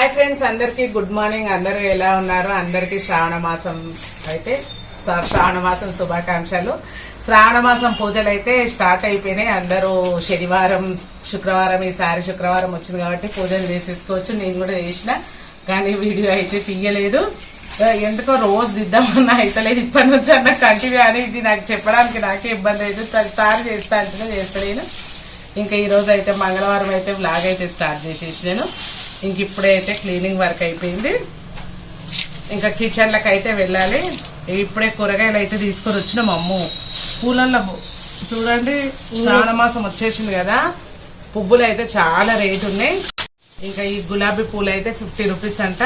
Hi friends అందరికి good morning. అందరూ ఎలా ఉన్నారు? అందరికి శ్రావణ మాసం అయితే శ్రావణ మాసం శుభాకాంక్షలు. శ్రావణ మాసం పూజలు అయితే స్టార్ట్ అయిపోయినాయి. అందరూ శనివారం శుక్రవారం ఈసారి శుక్రవారం వచ్చింది కాబట్టి పూజలు చేసేసుకోవచ్చు. నేను కూడా చేసిన కానీ వీడియో అయితే తీయలేదు. ఎందుకో రోజు దిద్దామన్నా అయితలేదు. ఇప్పటి నుంచి అన్న కంటిన్యూ అని ఇది నాకు చెప్పడానికి నాకే ఇబ్బంది లేదు. ప్రతిసారి చేస్తా అంటే చేస్తలేను. ఇంకా ఈ రోజు అయితే మంగళవారం అయితే బ్లాగ్ అయితే స్టార్ట్ చేసేసి నేను ఇంక ఇప్పుడైతే అయితే క్లీనింగ్ వర్క్ అయిపోయింది. ఇంకా కిచెన్లకు అయితే వెళ్ళాలి. ఇప్పుడే కూరగాయలు అయితే తీసుకొని వచ్చిన మా అమ్మ. పూలల్లో చూడండి శ్రావణ మాసం వచ్చేసింది కదా. పువ్వులు అయితే చాలా రేట్ ఉన్నాయి. ఇంకా ఈ గులాబీ పూలు అయితే ఫిఫ్టీ రూపీస్ అంట.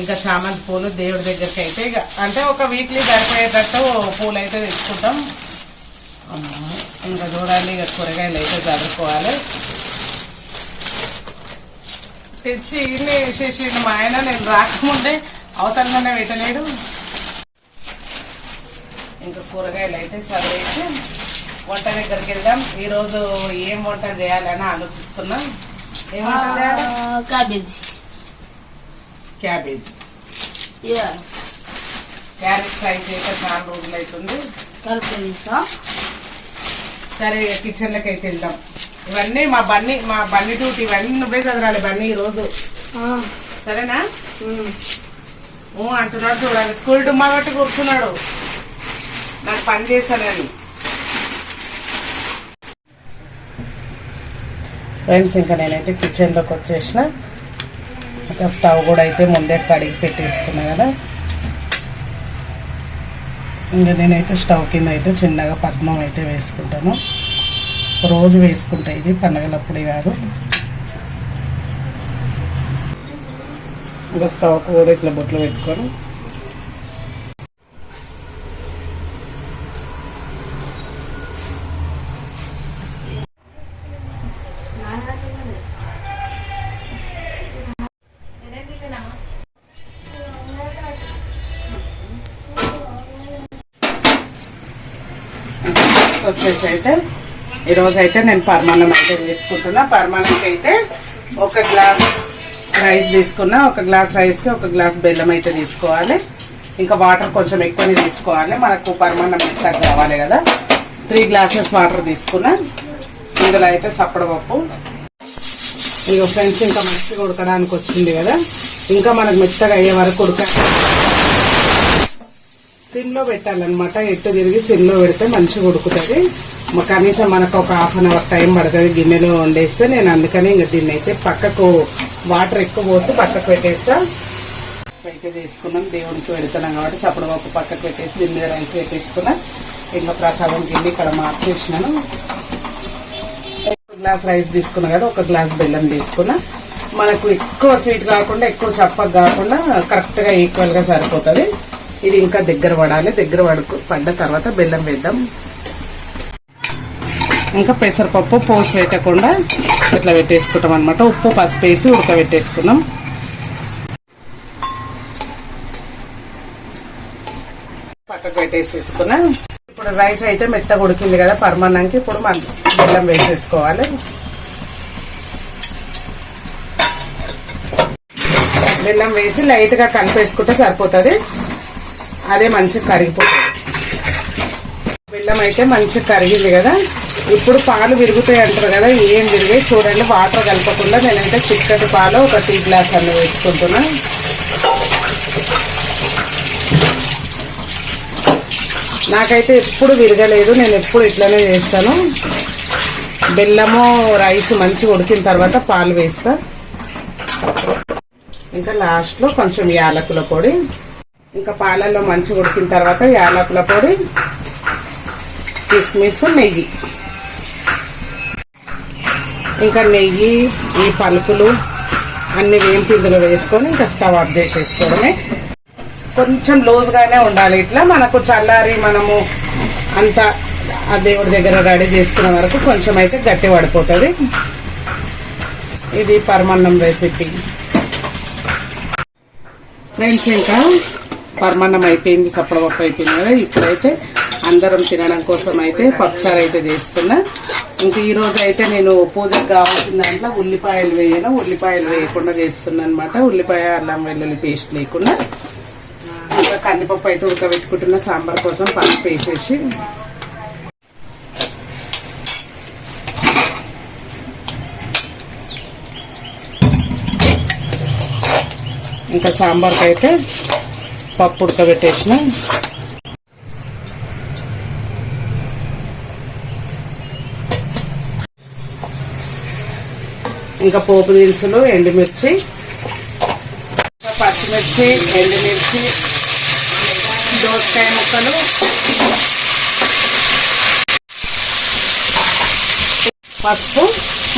ఇంకా చామంతి పూలు దేవుడి దగ్గరికి అయితే ఇక అంటే ఒక వీక్లీ సరిపోయేటట్టు పూలు అయితే తెచ్చుకుంటాం. ఇంకా చూడాలి ఇక కూరగాయలు అయితే చదువుకోవాలి. తెచ్చి ఇన్ని వేసేసి మా ఆయన. నేను రాకముందే అవతలనే పెట్టలేడు. ఇంకా కూరగాయలు అయితే సర్వేసి వంట దగ్గరికి వెళ్దాం. ఈ రోజు ఏం వంట చేయాలని ఆలోచిస్తున్నాం. ఏం వంట చేయాలి cabbage. క్యాబేజ్. క్యారెట్ ఫ్రై చేయక చాలా రోజులు అవుతుంది Calculisa. సరే కిచెన్ లకి అయితే వెళ్దాం. ఇవన్నీ మా బన్నీ మా బన్నీ డ్యూటీ ఇవన్నీ నువ్వే చదరాలి బన్నీ ఈ రోజు. సరేనా. ఊ అంటున్నాడు చూడాలి స్కూల్ డుమ్మా కొట్టి కూర్చున్నాడు. నాకు పని చేశానని ఫ్రెండ్స్ ఇంకా నేనైతే కిచెన్లోకి వచ్చేసిన. ఇంకా స్టవ్ కూడా అయితే ముందే కడిగి పెట్టేసుకున్నా కదా. ఇంకా నేనైతే స్టవ్ కింద అయితే చిన్నగా పద్మం అయితే వేసుకుంటాను. రోజు వేసుకుంటా ఇది పండగలప్పుడే కాదు. ఇంకా స్టవ్ కూడా ఇట్లా బొట్లు పెట్టుకొని వచ్చేసి అయితే ఈరోజు అయితే నేను పర్మాణం అయితే తీసుకుంటున్నా. పర్మాణంకి అయితే ఒక గ్లాస్ రైస్ తీసుకున్నా. ఒక గ్లాస్ రైస్కి ఒక గ్లాస్ బెల్లం అయితే తీసుకోవాలి. ఇంకా వాటర్ కొంచెం ఎక్కువనే తీసుకోవాలి. మనకు పర్మాణం ఎట్లా కావాలి కదా. త్రీ గ్లాసెస్ వాటర్ తీసుకున్నా. ఇందులో అయితే సప్పడపప్పు. ఇక ఫ్రెండ్స్ ఇంకా మంచిగా ఉడకడానికి వచ్చింది కదా. ఇంకా మనకు మెత్తగా అయ్యే వరకు ఉడక సిమ్లో పెట్టాలన్నమాట. ఎట్టు తిరిగి సిమ్లో పెడితే మంచిగా ఉడుకుతుంది. కనీసం మనకు ఒక హాఫ్ అన్ అవర్ టైం పడుతుంది గిన్నెలో వండేస్తే. నేను అందుకని ఇంకా దీన్ని అయితే పక్కకు వాటర్ ఎక్కువ పోసి పక్కకు పెట్టేస్తా. అయితే తీసుకున్నాం. దేవుడికి పెడుతున్నాం కాబట్టి చప్పుడు ఒక పక్కకు పెట్టేసి దీని మీద రైస్ పెట్టేసుకున్నా. ఇంకా ప్రసాదం గిన్నె ఇక్కడ మార్చేసినాను. గ్లాస్ రైస్ తీసుకున్నా కదా ఒక గ్లాస్ బెల్లం తీసుకున్నా. మనకు ఎక్కువ స్వీట్ కాకుండా ఎక్కువ చప్పగా కాకుండా కరెక్ట్గా ఈక్వల్గా సరిపోతుంది. ఇది ఇంకా దగ్గర పడాలి. దగ్గర పడుకు పడ్డ తర్వాత బెల్లం వేద్దాం. ఇంకా పెసరపప్పు పోసి పెట్టకుండా ఇట్లా పెట్టేసుకుంటాం అనమాట ఉప్పు పసుపు వేసి ఉడకబెట్టేసుకున్నాం. పక్కకు పెట్టేసేసుకున్నా. ఇప్పుడు రైస్ అయితే మెత్తగా ఉడికింది కదా పరమాన్నానికి ఇప్పుడు మనం బెల్లం వేసేసుకోవాలి. బెల్లం వేసి లైట్గా కలిపేసుకుంటే సరిపోతుంది. అదే మంచిగా కరిగిపోతుంది. బెల్లం అయితే మంచిగా కరిగింది కదా. ఇప్పుడు పాలు విరుగుతాయి అంటారు కదా ఏం విరిగాయి చూడండి వాటర్ కలపకుండా నేనైతే చిక్కటి పాలు ఒక టీ గ్లాస్ అన్న వేసుకుంటున్నా. నాకైతే ఎప్పుడు విరగలేదు నేను ఎప్పుడు ఇట్లానే చేస్తాను. బెల్లము రైస్ మంచిగా ఉడికిన తర్వాత పాలు వేస్తా. ఇంకా లాస్ట్లో కొంచెం యాలకుల పొడి. ఇంకా పాలల్లో మంచిగా ఉడికిన తర్వాత యాలకుల పొడి కిస్మిస్ నెయ్యి. ఇంకా నెయ్యి ఈ పలుకులు అన్ని వేంపి ఇందులో వేసుకొని ఇంకా స్టవ్ ఆఫ్ చేసేసుకోవడమే. కొంచెం లూజ్గానే ఉండాలి. ఇట్లా మనకు చల్లారి మనము అంత ఆ దేవుడి దగ్గర రెడీ చేసుకున్న వరకు కొంచెం అయితే గట్టి పడిపోతుంది. ఇది పరమాన్నం రెసిపీ ఫ్రెండ్స్ ఇంకా పరమాన్నం అయిపోయింది సప్పడపప్పు అయిపోయింది కదా ఇప్పుడైతే అందరం తినడం కోసం అయితే పప్పుచారు అయితే చేస్తున్నా. ఇంకా ఈరోజు అయితే నేను పూజకు కావాల్సిన దాంట్లో ఉల్లిపాయలు వేయను ఉల్లిపాయలు వేయకుండా చేస్తున్నా అనమాట ఉల్లిపాయ అల్లం వెల్లుల్లి పేస్ట్ లేకుండా. ఇంకా కందిపప్పు అయితే ఉడకబెట్టుకుంటున్న సాంబార్ కోసం పప్పు వేసేసి. ఇంకా సాంబార్కి అయితే పప్పు ఉడకబెట్టేసిన. ఇంకా పోపు దినుసులు ఎండుమిర్చి ఇంకా పచ్చిమిర్చి ఎండుమిర్చి దోసకాయ ముక్కలు. పసుపు.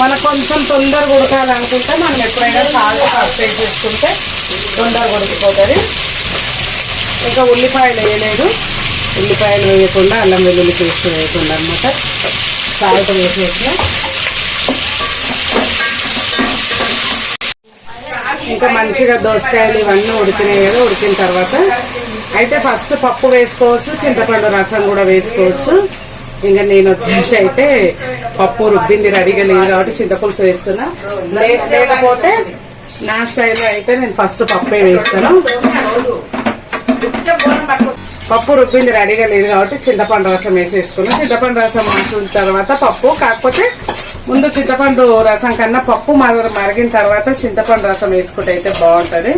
మనకు కొంచెం తొందరగా ఉడకాలనుకుంటే మనం ఎప్పుడైనా సాల్ట్ పసుపు వేసేసుకుంటే తొందరగా ఉడికిపోతుంది. ఇంకా ఉల్లిపాయలు వేయలేదు. ఉల్లిపాయలు వేయకుండా అల్లం వెల్లుల్లి పేస్ట్ వేయకుండా అనమాట సాల్ట్ వేసేసిన. ఇంకా మంచిగా దోసకాయలు ఇవన్నీ ఉడికినాయి కదా ఉడికిన తర్వాత. అయితే ఫస్ట్ పప్పు వేసుకోవచ్చు చింతపండు రసం కూడా వేసుకోవచ్చు. ఇంకా నేను వచ్చేసి అయితే పప్పు రుబ్బింది రెడీగా లేదు కాబట్టి చింతపులుసు వేస్తున్నా. లేకపోతే నా స్టైల్లో అయితే నేను ఫస్ట్ పప్పే వేస్తాను. పప్పు. రుబ్బింది రెడీగా లేదు కాబట్టి చింతపండు రసం వేసేసుకున్నాం. చింతపండు రసం వేసిన తర్వాత పప్పు కాకపోతే ముందు చింతపండు రసం కన్నా పప్పు మర మరిగిన తర్వాత చింతపండు రసం వేసుకుంటే అయితే బాగుంటుంది.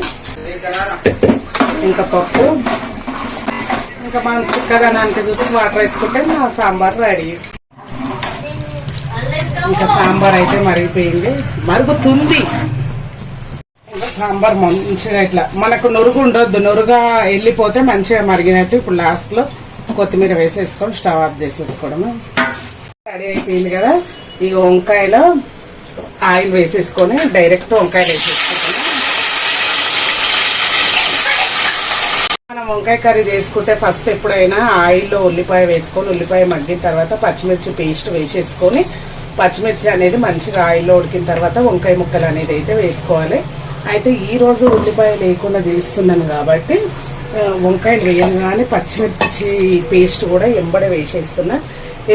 ఇంకా పప్పు. ఇంకా మనం చిక్కదనానికి చూసి వాటర్ వేసుకుంటే మా సాంబార్ రెడీ. ఇంకా సాంబార్ అయితే మరిగిపోయింది. మరుగుతుంది. సాంబార్ మంచిగా ఇట్లా. మనకు నురుగు ఉండొద్దు. నురుగా వెళ్ళిపోతే మంచిగా మరిగినట్టు ఇప్పుడు లాస్ట్లో కొత్తిమీర వేసేసుకొని స్టవ్ ఆఫ్ చేసేసుకోవడము. రెడీ అయిపోయింది కదా. ఈ వంకాయలో ఆయిల్ వేసేసుకొని డైరెక్ట్ వంకాయలు వేసేసుకుంటాము మనం వంకాయ కర్రీ చేసుకుంటే ఫస్ట్ ఎప్పుడైనా ఆయిల్లో ఉల్లిపాయ వేసుకొని ఉల్లిపాయ మగ్గిన తర్వాత పచ్చిమిర్చి పేస్ట్ వేసేసుకొని పచ్చిమిర్చి అనేది మంచిగా ఆయిల్లో ఉడికిన తర్వాత వంకాయ ముక్కలు అనేది అయితే వేసుకోవాలి. అయితే ఈరోజు ఉల్లిపాయ లేకుండా చేస్తున్నాను కాబట్టి వంకాయలు వేయగానే పచ్చిమిర్చి పేస్ట్ కూడా ఎంబడే వేసేస్తున్నా.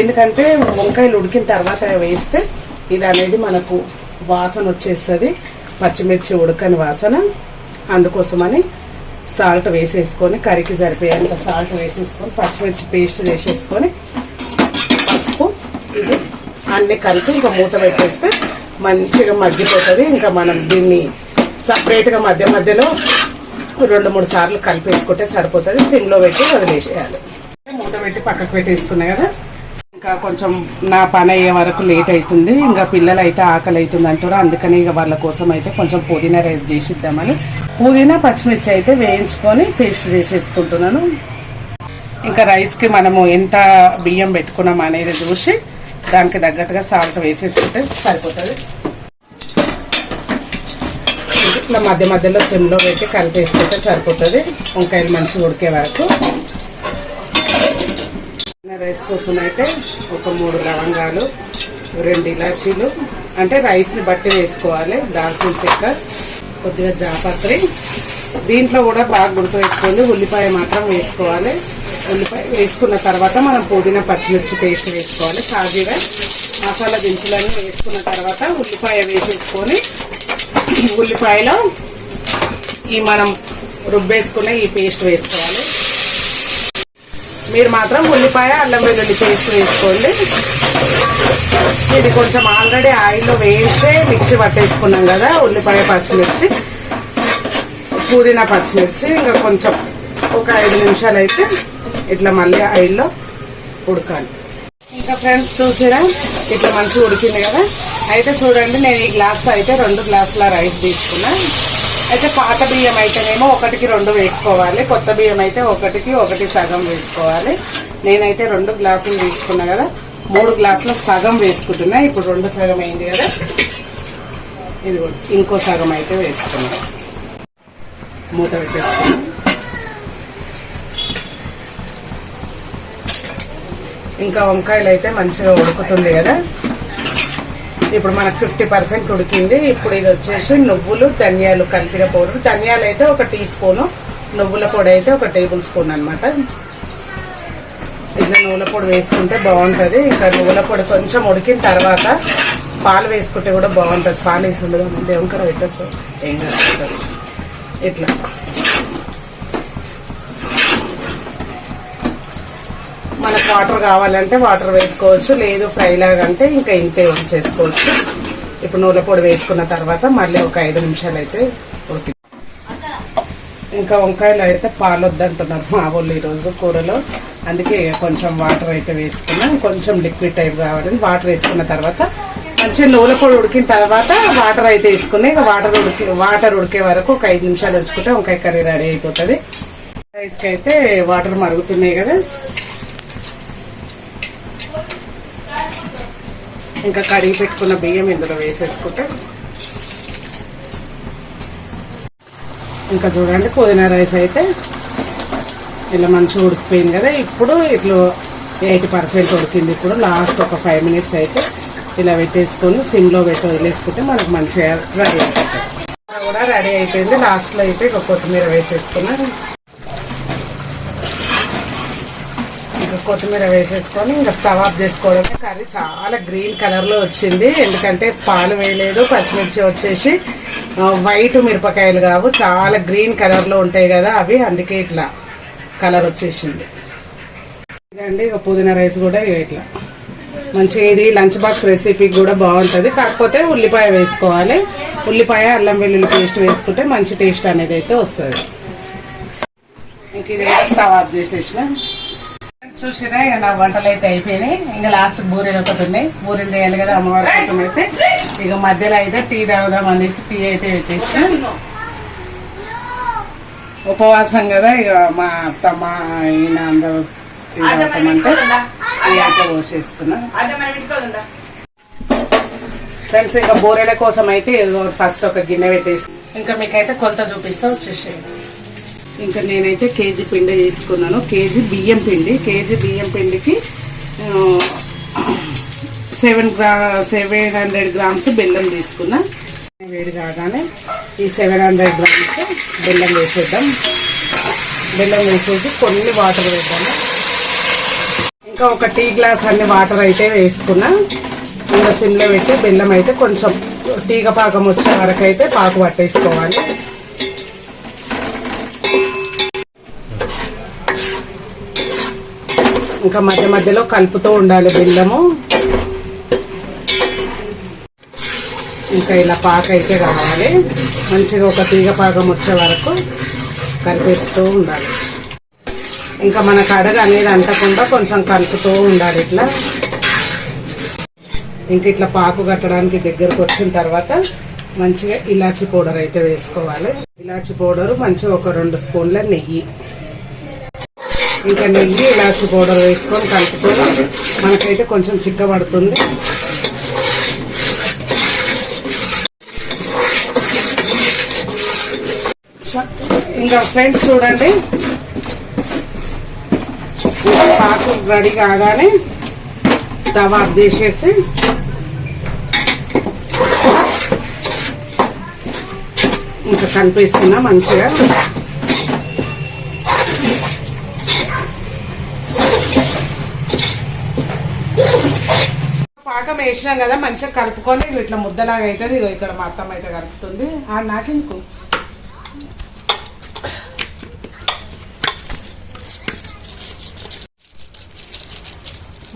ఎందుకంటే వంకాయలు ఉడికిన తర్వాత వేస్తే ఇది అనేది మనకు వాసన వచ్చేస్తుంది. పచ్చిమిర్చి ఉడకని వాసన. అందుకోసమని సాల్ట్ వేసేసుకొని కర్రీకి సరిపోయేంత సాల్ట్ వేసేసుకొని పచ్చిమిర్చి పేస్ట్ చేసేసుకొని పసుపు ఇది అన్ని కలిపి ఇంకా మూత పెట్టేస్తే మంచిగా మగ్గిపోతుంది. ఇంకా మనం దీన్ని సపరేట్గా మధ్య మధ్యలో రెండు మూడు సార్లు కలిపేసుకుంటే సరిపోతుంది. సిమ్లో పెట్టి వదిలేసేయాలి. మూత పెట్టి పక్కకు పెట్టేసుకున్నా కదా ఇంకా కొంచెం నా పని అయ్యే వరకు లేట్ అవుతుంది ఇంకా పిల్లలు అయితే ఆకలి అవుతుంది అంటారు. అందుకని ఇక వాళ్ళ కోసం అయితే కొంచెం పుదీనా రైస్ చేసిద్దామని. పుదీనా పచ్చిమిర్చి అయితే వేయించుకొని పేస్ట్ చేసేసుకుంటున్నాను. ఇంకా రైస్కి మనము ఎంత బియ్యం పెట్టుకున్నాం అనేది చూసి దానికి తగ్గట్టుగా సాల్ట్ వేసేసుకుంటే సరిపోతుంది. ఇట్లా మధ్య మధ్యలో సిమ్లో పెట్టి కలిపేసుకుంటే సరిపోతుంది. వంకాయలు మంచిగా ఉడికే వరకు. రైస్ కోసం అయితే ఒక మూడు లవంగాలు రెండు ఇలాచీలు అంటే రైస్ని బట్టి వేసుకోవాలి. దాల్చిన చెక్క కొద్దిగా జాపత్రి. దీంట్లో కూడా బాగా గుర్తు వేసుకోండి ఉల్లిపాయ మాత్రం వేసుకోవాలి. ఉల్లిపాయ వేసుకున్న తర్వాత మనం పుదీనా పచ్చిమిర్చి పేస్ట్ వేసుకోవాలి. కాజీగా మసాలా దినుసులన్నీ వేసుకున్న తర్వాత ఉల్లిపాయ వేసేసుకొని ఉల్లిపాయలో ఈ మనం రుబ్బేసుకున్న ఈ పేస్ట్ వేసుకోవాలి. మీరు మాత్రం ఉల్లిపాయ అల్లం వెల్లుల్లి పేస్ట్ వేసుకోండి. ఇది కొంచెం ఆల్రెడీ ఆయిల్లో వేస్తే మిక్సీ పట్టేసుకున్నాం కదా ఉల్లిపాయ పచ్చిమిర్చి పుదీనా పచ్చిమిర్చి ఇంకా కొంచెం ఒక ఐదు నిమిషాలు అయితే ఇట్లా మళ్ళీ ఆయిల్లో ఉడకాలి. ఇంకా ఫ్రెండ్స్ చూసినా ఇట్లా మంచిగా ఉడికింది కదా? అయితే చూడండి నేను ఈ గ్లాస్లో అయితే రెండు గ్లాసుల రైస్ తీసుకున్నా. అయితే పాత బియ్యం అయితేనేమో ఒకటికి రెండు వేసుకోవాలి కొత్త బియ్యం అయితే ఒకటికి ఒకటి సగం వేసుకోవాలి. నేనైతే రెండు గ్లాసులు తీసుకున్నా కదా మూడు గ్లాసుల సగం వేసుకుంటున్నా. ఇప్పుడు రెండు సగం అయింది కదా ఇది ఇంకో సగం అయితే వేసుకున్నా. మూత పెట్టేసుకున్నా. ఇంకా వంకాయలు అయితే మంచిగా ఉడుకుతుంది కదా. ఇప్పుడు మనకు ఫిఫ్టీ పర్సెంట్ ఉడికింది. ఇప్పుడు ఇది వచ్చేసి నువ్వులు ధనియాలు కలిపిన పౌడర్. ధనియాలు అయితే ఒక టీ స్పూను నువ్వుల పొడి అయితే ఒక టేబుల్ స్పూన్ అనమాట ఇట్లా నువ్వుల పొడి వేసుకుంటే బాగుంటుంది. ఇంకా నువ్వుల పొడి కొంచెం ఉడికిన తర్వాత పాలు వేసుకుంటే కూడా బాగుంటుంది. పాలు వేసి ఉండదు దేవునికర పెట్టచ్చు? ఏం కాదు ఇట్లా. వాటర్ కావాలంటే వాటర్ వేసుకోవచ్చు లేదు ఫ్రై లాగా అంటే ఇంకా ఇంతే ఉంచేసుకోవచ్చు ఇప్పుడు నూనె పొడి వేసుకున్న తర్వాత మళ్ళీ ఒక ఐదు నిమిషాలు అయితే ఉడికి ఇంకా వంకాయలు అయితే పాలు వద్దంటున్నారు మా వాళ్ళు ఈరోజు కూరలో. అందుకే కొంచెం వాటర్ అయితే వేసుకున్నాం కొంచెం లిక్విడ్ టైప్ కావాలని వాటర్ వేసుకున్న తర్వాత మంచిగా నూనె పొడి ఉడికిన తర్వాత వాటర్ అయితే వేసుకుని ఇక వాటర్ ఉడికి వాటర్ ఉడికే వరకు ఒక ఐదు నిమిషాలు ఉంచుకుంటే వంకాయ కర్రీ రెడీ అయిపోతుంది. రైస్కి అయితే వాటర్ మరుగుతున్నాయి కదా. ఇంకా కడిగి పెట్టుకున్న బియ్యం ఇందులో వేసేసుకుంటే. ఇంకా చూడండి పుదీనా రైస్ అయితే ఇలా మంచిగా ఉడికిపోయింది కదా. ఇప్పుడు ఇట్లా ఎయిటీ పర్సెంట్ ఉడికింది ఇప్పుడు. లాస్ట్ ఒక ఫైవ్ మినిట్స్ అయితే ఇలా పెట్టేసుకొని సిమ్లో పెట్టి వదిలేసుకుంటే మనకు మంచిగా రెడీ అయిపోతుంది. కూడా రెడీ అయిపోయింది. లాస్ట్లో అయితే ఇక కొత్తిమీర వేసేసుకున్నాను. కొత్తిమీర వేసేసుకొని ఇంకా స్టవ్ ఆఫ్ చేసుకోవడమే. కర్రీ చాలా గ్రీన్ కలర్లో వచ్చింది. ఎందుకంటే పాలు వేయలేదు పచ్చిమిర్చి వచ్చేసి వైట్ మిరపకాయలు కావు. చాలా గ్రీన్ కలర్లో ఉంటాయి కదా అవి. అందుకే ఇట్లా కలర్ వచ్చేసింది. ఇదండి ఇక పుదీనా రైస్ కూడా ఇట్లా. మంచిగా ఇది లంచ్ బాక్స్ రెసిపీ కూడా బాగుంటుంది. కాకపోతే ఉల్లిపాయ వేసుకోవాలి. ఉల్లిపాయ అల్లం వెల్లుల్లి పేస్ట్ వేసుకుంటే మంచి టేస్ట్ అనేది అయితే వస్తుంది. ఇంక ఇది స్టవ్ ఆఫ్ చేసేసిన. చూసినా ఇక నా వంటలు అయితే అయిపోయినాయి. ఇంకా లాస్ట్ బూరెలు ఒకటి ఉన్నాయి. బూరెలు చేయాలి కదా అమ్మవారి కోసం అయితే. ఇక మధ్యలో అయితే టీ తాగుదాం అనేసి టీ అయితే పెట్టేసిన. ఉపవాసం కదా ఇక మా అత్త మా ఈయన అందరూ టీ తాగుతామంటే టీ అయితే పోసేస్తున్నా. ఫ్రెండ్స్ ఇంకా బూరెల కోసం అయితే ఫస్ట్ ఒక గిన్నె పెట్టేసి. ఇంకా మీకైతే కొలత చూపిస్తా వచ్చేసేయండి. ఇంకా నేనైతే కేజీ పిండి తీసుకున్నాను. కేజీ బియ్యం పిండి. కేజీ బియ్యం పిండికి seven gram seven hundred grams బెల్లం తీసుకున్నా. వేడి కాగానే ఈ సెవెన్ హండ్రెడ్ గ్రామ్స్ బెల్లం వేసేద్దాం. బెల్లం వేసేసి కొన్ని వాటర్ వేద్దాము. ఇంకా ఒక టీ గ్లాస్ అన్ని వాటర్ అయితే వేసుకున్నా. ఇంకా సిమ్లో పెట్టి బెల్లం అయితే కొంచెం తీగ పాకం వచ్చే వరకు అయితే పాకు పట్టేసుకోవాలి. ఇంకా మధ్య మధ్యలో కలుపుతూ ఉండాలి బెల్లము. ఇంకా ఇలా పాక అయితే కావాలి మంచిగా ఒక తీగ పాకం వచ్చే వరకు కలిపిస్తూ ఉండాలి. ఇంకా మన కడగ అనేది అంటకుండా కొంచెం కలుపుతూ ఉండాలి ఇట్లా. ఇంక ఇట్లా పాకు కట్టడానికి దగ్గరకు వచ్చిన తర్వాత మంచిగా ఇలాచి పౌడర్ అయితే వేసుకోవాలి. ఇలాచి పౌడర్ మంచిగా ఒక రెండు స్పూన్ల నెయ్యి. ఇంకా నెయ్యి ఇలాచి పౌడర్ వేసుకొని కలుపుకొని మనకైతే కొంచెం చిక్కబడుతుంది ఇంకా ఫ్రెండ్స్ చూడండి. ఇంకా పాకు రెడీ కాగానే స్టవ్ ఆఫ్ చేసేసి ఇంకా కలిపేసుకున్నా మంచిగా. పాకం వేసినాం కదా మంచిగా కలుపుకొని ఇట్లా ముద్దలాగా అవుతుంది. ఇగో ఇక్కడ మా అత్తమ్మ అయితే కలుపుతుంది. ఆ నాకెందుకు?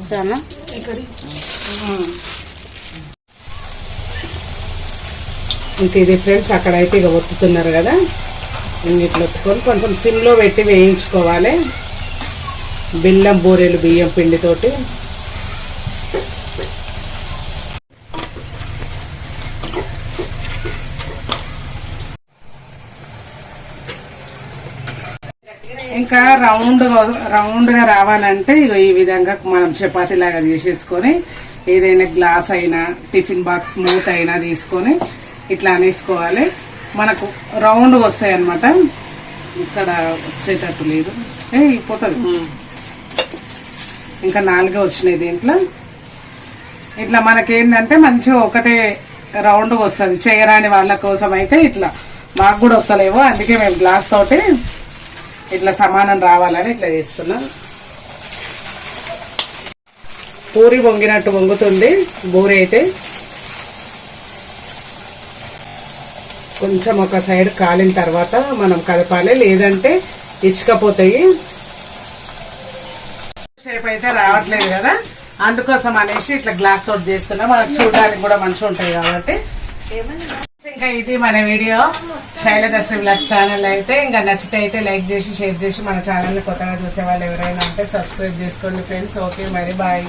చాలా ఇంక ఇది ఫ్రెండ్స్ అక్కడైతే ఇక ఒత్తుతున్నారు కదా. ఇట్లా ఒత్తుకొని కొంచెం సిమ్లో పెట్టి వేయించుకోవాలి. బెల్లం బూరెలు బియ్యం పిండితోటి. ఇంకా రౌండ్ రౌండ్గా రావాలంటే ఇగో ఈ విధంగా మనం చపాతీ లాగా చేసేసుకొని ఏదైనా గ్లాస్ అయినా టిఫిన్ బాక్స్ మూత అయినా తీసుకొని ఇట్లా అనేసుకోవాలి. మనకు రౌండ్ వస్తాయి అన్నమాట ఇక్కడ వచ్చేటట్టు లేదు. ఏ పోతుంది. ఇంకా నాలుగే వచ్చినాయి దీంట్లో. ఇట్లా మనకేందంటే మంచిగా ఒకటే రౌండ్ వస్తుంది. చేయరాని వాళ్ళ కోసం అయితే ఇట్లా. మాకు కూడా వస్తలేవు. అందుకే మేము గ్లాస్ తోటి ఇట్లా సమానం రావాలని ఇట్లా చేస్తున్నాం. పూరి వంగినట్టు వంగుతుంది బూరి అయితే. కొంచెం ఒక సైడ్ కాలిన తర్వాత మనం కలపాలి లేదంటే ఇచ్చుకపోతాయి. షేప్ అయితే రావట్లేదు కదా అందుకోసం అనేసి ఇట్లా గ్లాస్ తోటి చేస్తున్నా. మనకు చూడడానికి కూడా మంచిగా ఉంటాయి కాబట్టి. ఇంకా ఇది మన వీడియో. శైలదర్శి బ్లాగ్ ఛానల్ అయితే ఇంకా నచ్చితే అయితే లైక్ చేసి షేర్ చేసి మన ఛానల్ కొత్తగా చూసే వాళ్ళు ఎవరైనా ఉంటే సబ్స్క్రైబ్ చేసుకోండి ఫ్రెండ్స్. ఓకే మరి బాయ్.